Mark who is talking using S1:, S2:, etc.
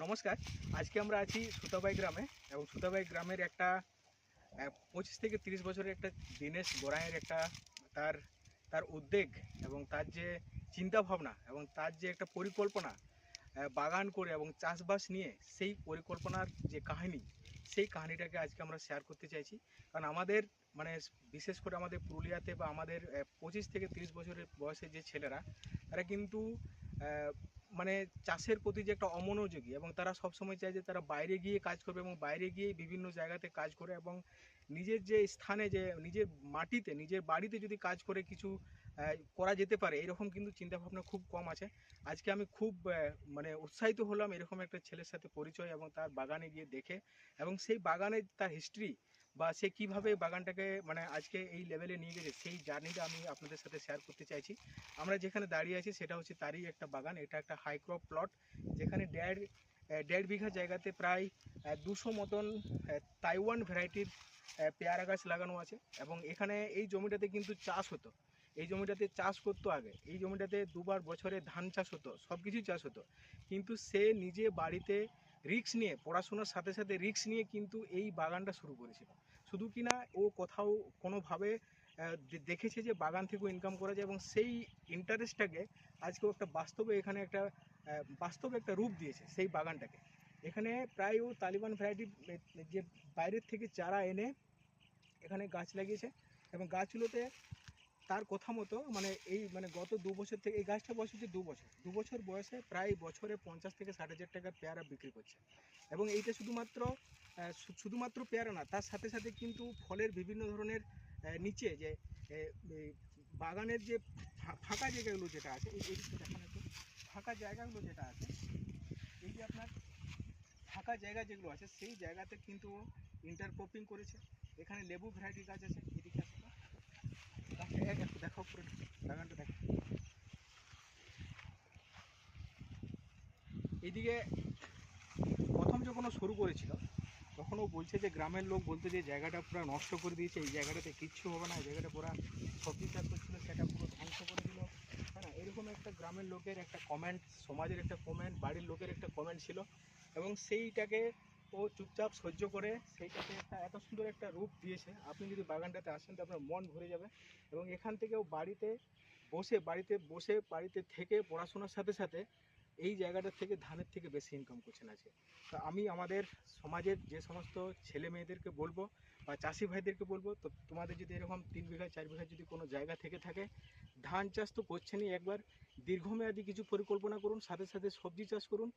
S1: নমস্কার। আজকে আমরা আছি সুতাবাই গ্রামে এবং সুতাবাই গ্রামের একটা পঁচিশ থেকে তিরিশ বছরের একটা দীনেশ গোড়াইয়ের একটা তার তার উদ্বেগ এবং তার যে চিন্তা ভাবনা এবং তার যে একটা পরিকল্পনা বাগান করে এবং চাষবাস নিয়ে সেই পরিকল্পনার যে কাহিনী, সেই কাহিনীটাকে আজকে আমরা শেয়ার করতে চাইছি। কারণ আমাদের মানে বিশেষ করে আমাদের পুরুলিয়াতে বা আমাদের পঁচিশ থেকে তিরিশ বছরের বয়সের যে ছেলেরা, তারা কিন্তু মানে চাষের প্রতি যে একটা অমনোযোগী এবং তারা সবসময় চায় যে তারা বাইরে গিয়ে কাজ করবে এবং বাইরে গিয়ে বিভিন্ন জায়গাতে কাজ করে এবং নিজের যে স্থানে যে নিজের মাটিতে নিজের বাড়িতে যদি কাজ করে কিছু করা যেতে পারে এরকম কিন্তু চিন্তাভাবনা খুব কম আছে। আজকে আমি খুব মানে উৎসাহিত হলাম এরকম একটা ছেলের সাথে পরিচয় এবং তার বাগানে গিয়ে দেখে এবং সেই বাগানে তার হিস্ট্রি বা সে কীভাবে বাগানটাকে মানে আজকে এই লেভেলে নিয়ে গেছে সেই জার্নিটা আমি আপনাদের সাথে শেয়ার করতে চাইছি। আমরা যেখানে দাঁড়িয়ে আছি সেটা হচ্ছে তারই একটা বাগান এটা একটা হাইক্রপ প্লট যেখানে আহ, দেড় বিঘা জায়গাতে প্রায় দুশো মতন তাইওয়ান ভ্যারাইটির পেয়ারা গাছ লাগানো আছে এবং এখানে এই জমিটাতে কিন্তু চাষ হতো। এই জমিটাতে চাষ করতো আগে। এই জমিটাতে দুবার বছরে ধান চাষ হতো সব কিছুই চাষ হতো। কিন্তু সে নিজে বাড়িতে রিক্স নিয়ে, পড়াশোনার সাথে সাথে রিক্স নিয়ে কিন্তু এই বাগানটা শুরু করেছিল। শুধু কিনা ও কোথাও কোনোভাবে দেখেছে যে বাগান থেকেও ইনকাম করা যায় এবং সেই ইন্টারেস্টটাকে আজকে ও একটা বাস্তবে এখানে একটা বাস্তবে একটা রূপ দিয়েছে সেই বাগানটাকে। এখানে প্রায় ও তালিবান ভ্যারাইটি যে বাইরের থেকে চারা এনে এখানে গাছ লাগিয়েছে এবং গাছগুলোতে তার কথা মতো মানে এই মানে গত দু বছর থেকে, এই গাছটা বয়স হচ্ছে দু বছর। দু বছর বয়সে প্রায় বছরে পঞ্চাশ থেকে ষাট হাজার টাকার পেয়ারা বিক্রি করছে। এবং এইটা শুধুমাত্র শুধুমাত্র পেয়ারা না, তার সাথে সাথে কিন্তু ফলের বিভিন্ন ধরনের নিচে যে বাগানের যে ফাঁকা জায়গাগুলো যেটা আছে, এই এইদিকটা দেখান একটু, ফাঁকা জায়গাগুলো যেটা আছে, এই যে আপনার ফাঁকা জায়গা যেগুলো আছে, সেই জায়গাতে কিন্তু ও ইন্টারক্রপিং করেছে এখানে লেবু ভ্যারাইটি গাছ আছে এদিকে তো। এক একটু পুরো বাগানটা দেখো এইদিকে প্রথম যখন শুরু করেছিল তখন ও বলছে যে গ্রামের লোক বলতে যে জায়গাটা পুরো নষ্ট করে দিয়েছে, এই জায়গাটাতে কিচ্ছু হবে না, এই জায়গাটা পুরো সবজি চাষ করছিল, সেটা পুরো ধ্বংস করে দিল। হ্যাঁ এরকম একটা গ্রামের লোকের একটা কমেন্ট সমাজের একটা কমেন্ট বাড়ির লোকের একটা কমেন্ট ছিল এবং সেইটাকে ও চুপচাপ সহ্য করে, সেইটাকে একটা এত সুন্দর একটা রূপ দিয়েছে। আপনি যদি বাগানটাতে আসেন, তো আপনার মন ভরে যাবে এবং এখান থেকেও বাড়িতে বসে বাড়িতে বসে, বাড়িতে থেকে পড়াশোনার সাথে সাথে এই জায়গাটার থেকে ধানের থেকে বেশি ইনকাম করছেন আছে তো আমি আমাদের সমাজের যে সমস্ত ছেলে মেয়েদেরকে বলব বা চাষি ভাইদেরকে বলব, তো তোমাদের যদি এরকম তিন বিঘা, চার বিঘা যদি কোনো জায়গা থেকে থাকে, ধান চাষ তো করছেনই একবার। দীর্ঘমেয়াদী কিছু পরিকল্পনা করুন, সাথে সাথে সবজি চাষ করুন।